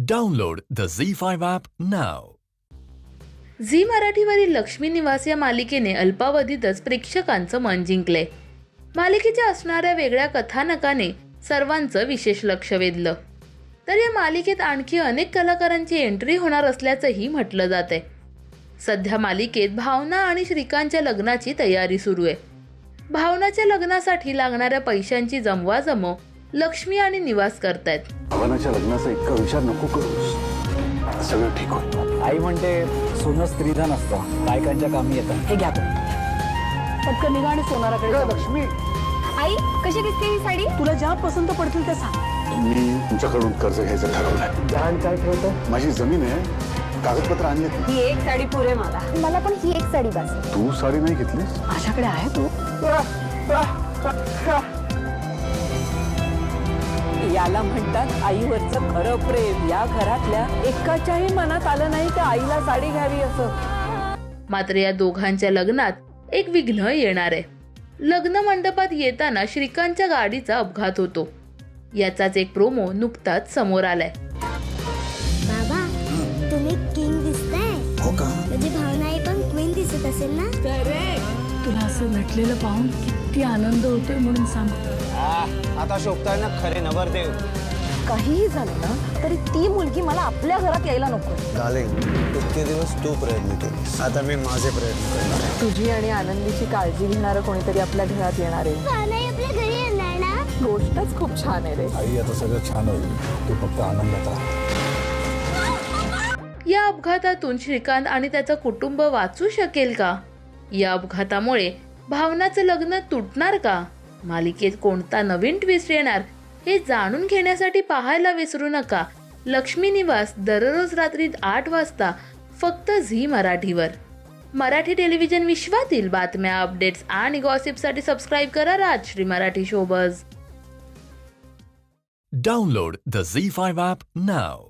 Download the Z5 app नाव झी मराठीवरील लक्ष्मी निवास या मालिकेने अल्पावधीतच प्रेक्षकांचं मन जिंकले. मालिकेच्या असणाऱ्या वेगळ्या कथानकाने सर्वांचं विशेष लक्ष वेधलं. तर या मालिकेत आणखी अनेक कलाकारांची एंट्री होणार असल्याचंही म्हटलं जाते सध्या मालिकेत भावना आणि श्रीकांतच्या लग्नाची तयारी सुरू आहे. भावनाच्या लग्नासाठी लागणाऱ्या पैशांची जमवाजमव लक्ष्मी आणि निवास करतायत. भावनाच्या लग्नाचा इतका विचार नको करूस. सगळं ठीक होईल. आई म्हणते सोनं स्त्रीधन असतं. बायकांच्या कामी येतं. हे घ्या पटकन निघा आणि सोनाराकडे. लक्ष्मी! आई कशी दिसते ही साडी? तुला ज्या पसंत पडतील ते सांग. मी तुमच्याकडून कर्ज घ्यायचं ठरवलंय गहाण काय ठेवतं? माझी जमीन आहे. कागदपत्र आणलेत. ही एक साडी पुरे मला. मला पण ही एक साडी बस. तू साडी नाही घेतलीस? माझ्याकडे आहे तू. याला म्हणतात आईवरचं खरं प्रेम. या घरातल्या एकाच्याही मनात आलं नाही की आईला साडी घ्यावी असं. मात्र या दोघांच्या लग्नात एक विघ्न येणार आहे. लग्न मंडपात येताना श्रीकांतच्या गाडीचा अपघात होतो. याचाच एक प्रोमो नुकताच समोर आलाय. बाबा तुम्ही किंग दिसताय. हो का? म्हणजे भावना पण क्वीन दिसत असेल ना? तुला असं नटलेलं पाहून किती आनंद होतोय म्हणून सांगतो आता शोभताय ना खरे नवरदेव काहीही झालं ना तरी ती मुलगी मला आपल्या घरात यायला नको. डार्लिंग इतके दिवस तू प्रयत्न केले आता मी माझे प्रयत्न करणार तुझी आणि आनंदीची काळजी घेणारं कोणीतरी आपल्या घरात येणार आहे. भावना आई आपल्या घरी येणार ना? गोष्टच खूप छान आहे रे. आई आता सगळं छान होईल. तू फक्त आनंदात राहा. या अपघातातून श्रीकांत आणि त्याचं कुटुंब वाचू शकेल का? या अपघातामुळे भावनाचं लग्न तुटणार का? मालिकेत कोणता नवीन ट्विस्ट येणार? हे जाणून घेण्यासाठी पाहायला विसरू नका. लक्ष्मी निवास दररोज रात्री आठ वाजता फक्त झी मराठीवर. मराठी टेलिव्हिजन विश्वातील बातम्या अपडेट्स आणि गॉसिपसाठी सबस्क्राईब करा Rajshri Marathi showbiz. Download the Zee five app now